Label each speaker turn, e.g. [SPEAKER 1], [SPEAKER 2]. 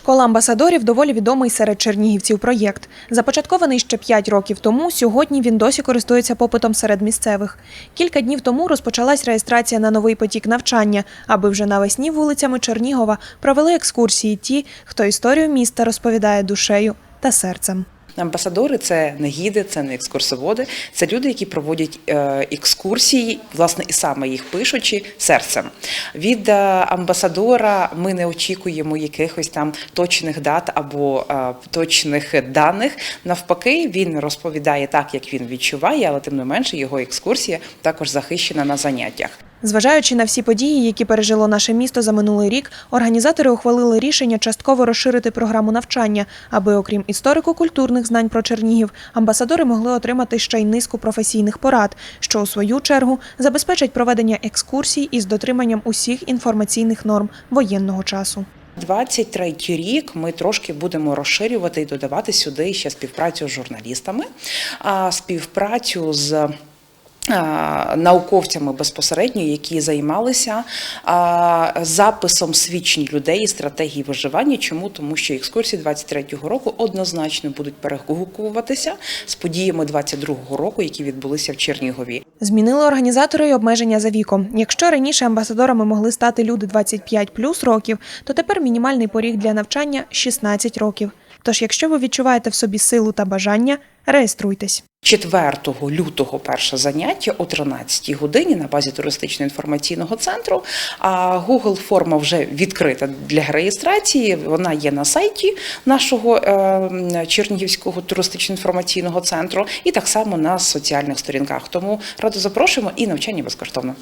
[SPEAKER 1] Кола амбасадорів доволі відомий серед чернігівців проєкт. Започаткований ще 5 років тому. Сьогодні він досі користується попитом серед місцевих. Кілька днів тому розпочалась реєстрація на новий потік навчання, аби вже навесні вулицями Чернігова провели екскурсії ті, хто історію міста розповідає душею та серцем.
[SPEAKER 2] Амбасадори це не гіди, це не екскурсоводи, це люди, які проводять е, екскурсії, власне, і саме їх пишучи серцем. Від е, амбасадора ми не очікуємо якихось там точних дат або е, точних даних. Навпаки, він розповідає так, як він відчуває, але тим не менше його екскурсія також захищена на заняттях.
[SPEAKER 1] Зважаючи на всі події, які пережило наше місто за минулий рік, організатори ухвалили рішення частково розширити програму навчання, аби, окрім історико-культурних знань про Чернігів, амбасадори могли отримати ще й низку професійних порад, що у свою чергу забезпечать проведення екскурсій із дотриманням усіх інформаційних норм воєнного часу.
[SPEAKER 2] 23 рік ми трошки будемо розширювати і додавати сюди ще співпрацю з журналістами, а співпрацю з. Науковцями безпосередньо, які займалися записом свідчень людей і стратегії виживання. Чому тому, що екскурсії 23-го року однозначно будуть перегукуватися з подіями 22-го року, які відбулися в Чернігові.
[SPEAKER 1] Змінили організатори й обмеження за віком. Якщо раніше амбасадорами могли стати люди 25 плюс років, то тепер мінімальний поріг для навчання 16 років. Тож, якщо ви відчуваєте в собі силу та бажання, реєструйтесь.
[SPEAKER 2] 4 лютого перше заняття о 13 годині на базі туристично-інформаційного центру. А Google форма вже відкрита для реєстрації. Вона є на сайті нашого е, Чернігівського туристично-інформаційного центру і так само на соціальних сторінках. Тому радо запрошуємо і навчання безкоштовно.